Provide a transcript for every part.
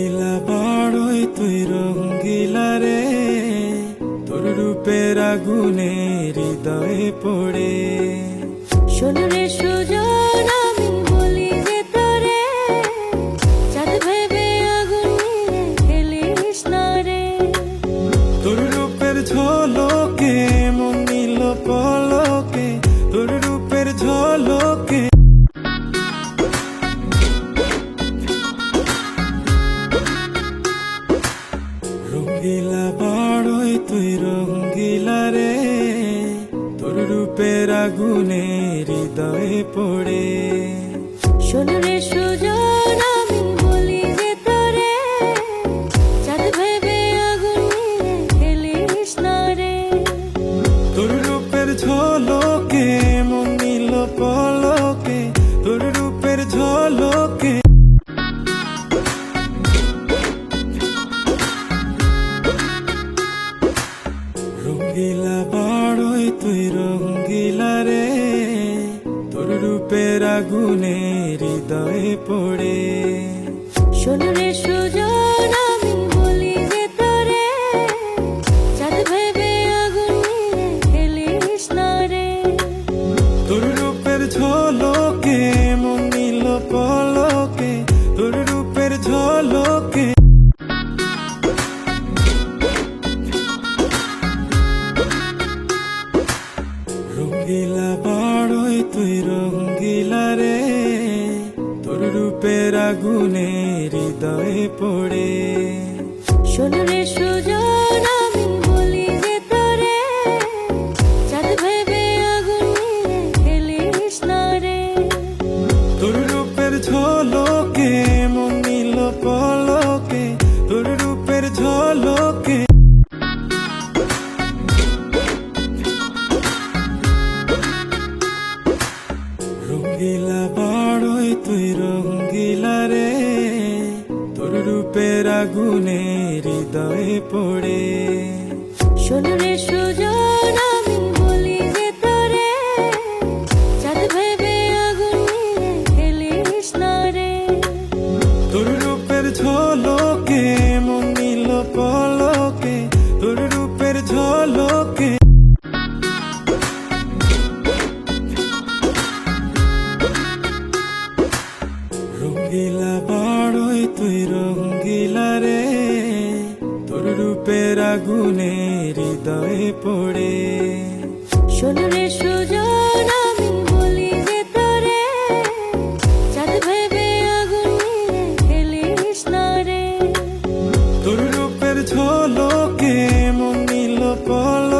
রঙ্গিলা বাড়ই তুই রঙ্গিলা রে। তোর রূপের আগুনে হৃদয়ে পড়ে। শোন রে রূপের আগুনে হৃদয়ে পড়ে। শোনরে সুজন আমি বলি যে তোরে চাঁদ ভেবে আগুন নিয়ে খেলিস না রে। তোর রূপের ঝলকে মন নিল পলকে তোর রূপের ঝলকে। রঙ্গিলা বাড়ই তুই রঙ্গিলা রে তোর রূপের আগুনে হৃদয়ে পড়ে। শোনরে সুজন আমি বলি যে তোরে চাঁদ ভেবে আগুন খেলিস না রে। তোর রূপের ঝলকে মন নিল পলকে তোর রূপের ঝলকে আগুনে হৃদয়ে পড়ে। শুনলে সুজন আমি বলি যে তোরে চাঁদ ভেবে আগুন খেলিস না রে। তোর রূপের ঝলকে রূপের আগুনে হৃদয়ে পড়ে। শোনরে সুজন আমি বলি যে তোরে চাঁদ ভেবে আগুন নিয়ে খেলিস না রে। তোর রূপের ঝলকে মন নিল পলকে তোর রূপের ঝলকে রঙ্গিলা বাড়ই তুই রঙ্গিলা রে। তোর রূপের আগুনে হৃদয়ে পড়ে। শোনরে সুজন আমি বলি যে তোরে চাঁদ ভেবে আগুন খেলিস না রে। তোর রূপের ঝলকে মন নিল পলকে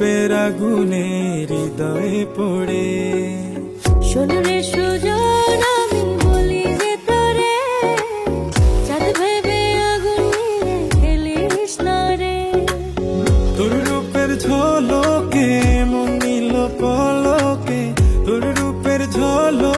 পাপের আগুনে হৃদয়ে পড়ে। শোনো রে